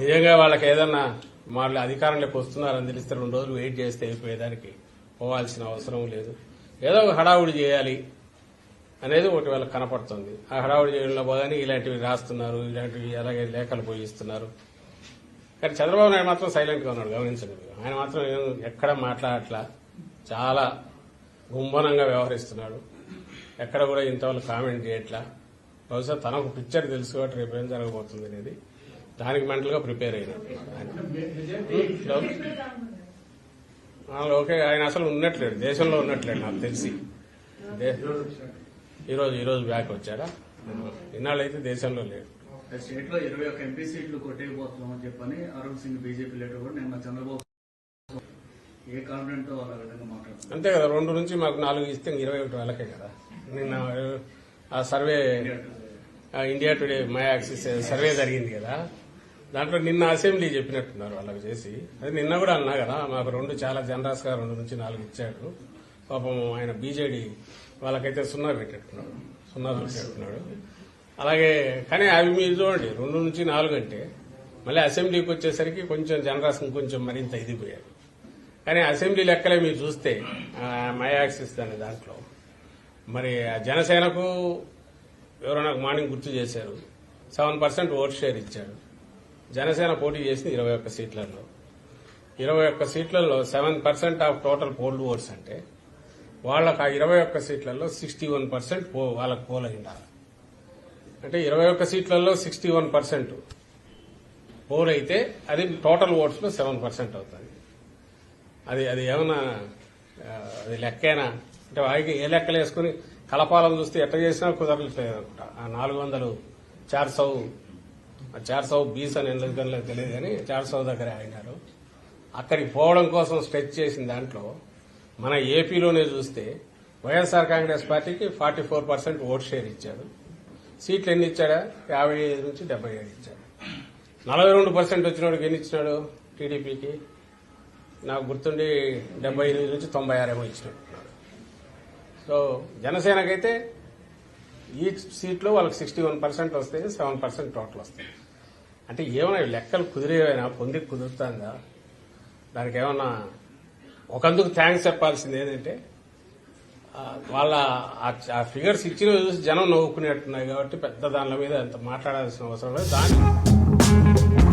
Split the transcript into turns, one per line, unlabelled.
నిజంగా వాళ్ళకి ఏదన్నా వాళ్ళు అధికారంలోకి వస్తున్నారని తెలిస్తే రెండు రోజులు వెయిట్ చేస్తే అయిపోయేదానికి పోవాల్సిన అవసరం లేదు. ఏదో ఒక హడావుడి చేయాలి అనేది ఒకటి వాళ్ళకి కనపడుతుంది. ఆ హడావుడి చేయడంలో పోగానే ఇలాంటివి రాస్తున్నారు ఇలాంటివి అలాగే లేఖలు పోయిస్తున్నారు. కానీ చంద్రబాబు నాయుడు మాత్రం సైలెంట్గా ఉన్నాడు గమనించండి. ఆయన మాత్రం ఎక్కడ మాట్లాడట్లా చాలా గుంభనంగా వ్యవహరిస్తున్నాడు. ఎక్కడ కూడా ఇంతవరకు కామెంట్ చేయట్లా. బహుశా తనకు పిక్చర్ తెలుసు రేపు ఏం జరగబోతుంది అనేది దానికి మెంటల్గా ప్రిపేర్ ఆయన ఓకే ఆయన అసలు ఉన్నట్లేడు. దేశంలో ఉన్నట్లేడు నాకు తెలిసి. ఈరోజు ఈరోజు బ్యాక్ వచ్చాడా? ఇన్నాళ్ళైతే దేశంలో లేడు.
స్టేట్లో ఇరవై ఒక్క ఎంపీ సీట్లు కొట్టేయబోతున్నాం అని చెప్పని అరుణ్ సింగ్ బీజేపీ లీడర్ కూడా నిన్న చంద్రబాబు ఏ కాన్ఫిడెంట్తో వాళ్ళ విధంగా మాట్లాడుతున్నారు?
అంతే కదా రెండు నుంచి మాకు నాలుగు ఇస్తే ఇరవై ఒకటి వాళ్ళకే కదా. నిన్న ఆ survey India Today My Axis survey జరిగింది కదా. దాంట్లో నిన్న అసెంబ్లీ చెప్పినట్టున్నారు వాళ్ళకి చేసి. అది నిన్న కూడా అన్నా కదా మాకు రెండు చాలా జనరస్ గారు రెండు నుంచి నాలుగు ఇచ్చాడు. పాపం ఆయన బీజేడీ వాళ్ళకైతే సున్నా పెట్టేట్టున్నాడు సున్నా పెట్టేట్టున్నాడు అలాగే కానీ అవి మీరు చూడండి రెండు నుంచి నాలుగు అంటే మళ్ళీ అసెంబ్లీకి వచ్చేసరికి కొంచెం జనరాస్ కొంచెం మరింత ఇదిపోయారు కానీ అసెంబ్లీ లెక్కలే మీరు చూస్తే ఆ, మై యాక్సిస్ దాంట్లో మరి ఆ జనసేనకు ఎవరో నాకు మార్నింగ్ గుర్తు చేశారు. సెవెన్ పర్సెంట్ ఓట్ షేర్ ఇచ్చాడు జనసేన పోటీ చేసింది ఇరవై ఒక్క సీట్లలో. ఇరవై ఒక్క సీట్లలో seven percent of total polled votes అంటే వాళ్ళకు ఆ ఇరవై ఒక్క సీట్లలో సిక్స్టీ వన్ పర్సెంట్ వాళ్ళకు పోల్ అయి అంటే ఇరవై ఒక్క సీట్లలో సిక్స్టీ వన్ పర్సెంట్ పోల్ అయితే అది టోటల్ ఓట్స్లో సెవెన్ పర్సెంట్ అవుతుంది. అది అది ఏమన్నా అది లెక్కేనా? అంటే వాయికి ఏ లెక్కలు వేసుకుని కలపాలను చూస్తే ఎట్ట చేసినా కుదరట్లేదు అనుకుంటా. ఆ నాలుగు వందలు చార్ సౌ చార్ సౌ బీస్ అని ఎందుకని తెలియదు కానీ చార్ సౌ దగ్గర ఆగినారు. అక్కడికి పోవడం కోసం స్ట్రెచ్ చేసిన దాంట్లో మన ఏపీలోనే చూస్తే వైఎస్ఆర్ కాంగ్రెస్ పార్టీకి forty four percent vote share ఇచ్చాడు సీట్లు ఎన్ని ఇచ్చాడా? యాభై ఐదు నుంచి డెబ్బై ఏడు ఇచ్చాడు. నలభై రెండు పర్సెంట్ వచ్చినోడికి ఎన్ని ఇచ్చినాడు టీడీపీకి. నాకు గుర్తుండి డెబ్బై ఎనిమిది నుంచి తొంభై ఆరేమో ఇచ్చినట్టున్నాడు సో జనసేనకైతే ఈ సీట్లో వాళ్ళకి సిక్స్టీ వన్ పర్సెంట్ వస్తాయి సెవెన్ పర్సెంట్ టోటల్ వస్తాయి. అంటే ఏమైనా లెక్కలు కుదిరేవైనా పొందికి కుదురుతుందా? దానికి ఏమన్నా ఒకందుకు థ్యాంక్స్ చెప్పాల్సింది ఏంటంటే వాళ్ళ ఆ- ఫిగర్స్ ఇచ్చిన చూసి జనం నవ్వుకునేట్టున్నాయి కాబట్టి పెద్ద దానిల మీద అంత మాట్లాడాల్సిన అవసరం లేదు. దాని